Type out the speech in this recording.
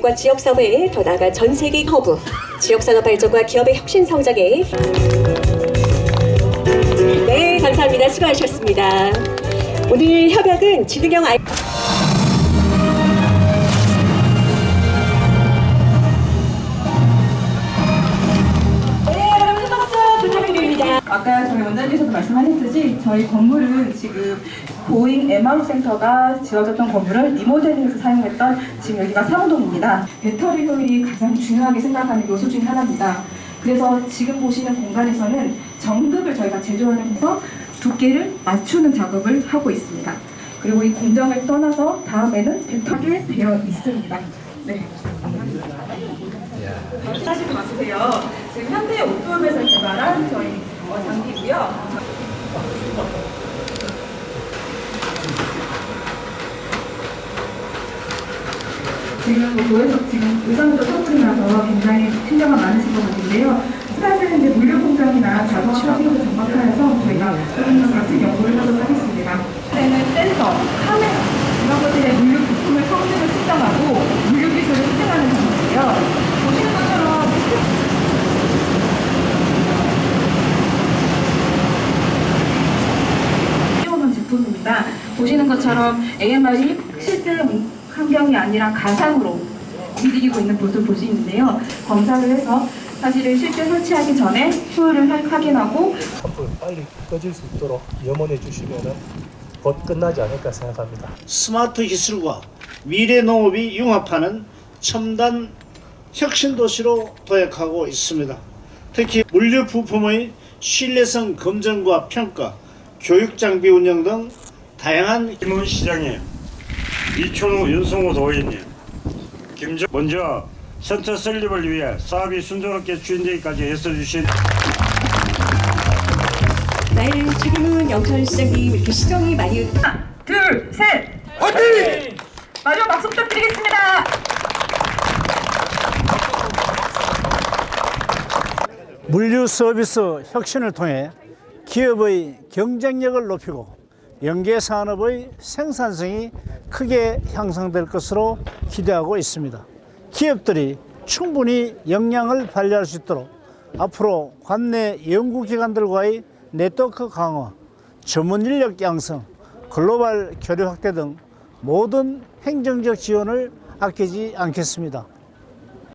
기획과 지역사회, 더 나아가 전 세계 허브, 지역산업 발전과 기업의 혁신 성장에 네, 감사합니다. 수고하셨습니다. 오늘 협약은 지능형 아이 아까 저희 원장님께서도 말씀하셨듯이 저희 건물은 지금 고잉 에마우 센터가 지어졌던 건물을 리모델링해서 사용했던 지금 여기가 상동입니다. 배터리 효율이 가장 중요하게 생각하는 요소 중에 하나입니다. 그래서 지금 보시는 공간에서는 정급을 저희가 제조하면서 두께를 맞추는 작업을 하고 있습니다. 그리고 이 공정을 떠나서 다음에는 배터리에 되어 있습니다. 네. 사실 마세요. 지금 현대 오토업에서 개발한 저희 어, 장비고요. 지금 뭐 도에서 지금 의상도 선물이 나서 굉장히 신경가 많으신 것 같은데요. 사실은 이제 물류 공장이나 자동화 사업도 정박하여서 저희가 조금 더 같은 연구를 하도록 하겠습니다. 때는 센서, 카메라 이런 것들의 물류 부품을 성능을 측정하고 물류 기술을 측정하는 장비예요. 보시는 것처럼 띄워놓은 제품입니다. 보시는 것처럼 AMR이 실제 환경이 아니라 가상으로 움직이고 있는 모습을 볼 수 있는데요. 검사를 해서 사실은 실제 설치하기 전에 효율을 할- 확인하고 빨리 꺼질 수 있도록 염원해 주시면 곧 끝나지 않을까 생각합니다. 스마트 기술과 미래 농업이 융합하는 첨단 혁신 도시로 도약하고 있습니다. 특히 물류 부품의 신뢰성 검증과 평가, 교육 장비 운영 등 다양한 김원 시장님, 이춘우 윤성호 도의원님, 김정 먼저 센터 설립을 위해 사업이 순조롭게 추진되기까지 애써주신 네, 지금은 영천시장님 이렇게 시정이 많이 하나, 둘, 셋! 화이팅! 마지막 박수 부탁드리겠습니다. 물류 서비스 혁신을 통해 기업의 경쟁력을 높이고 연계 산업의 생산성이 크게 향상될 것으로 기대하고 있습니다. 기업들이 충분히 역량을 발휘할 수 있도록 앞으로 관내 연구기관들과의 네트워크 강화, 전문 인력 양성, 글로벌 교류 확대 등 모든 행정적 지원을 아끼지 않겠습니다.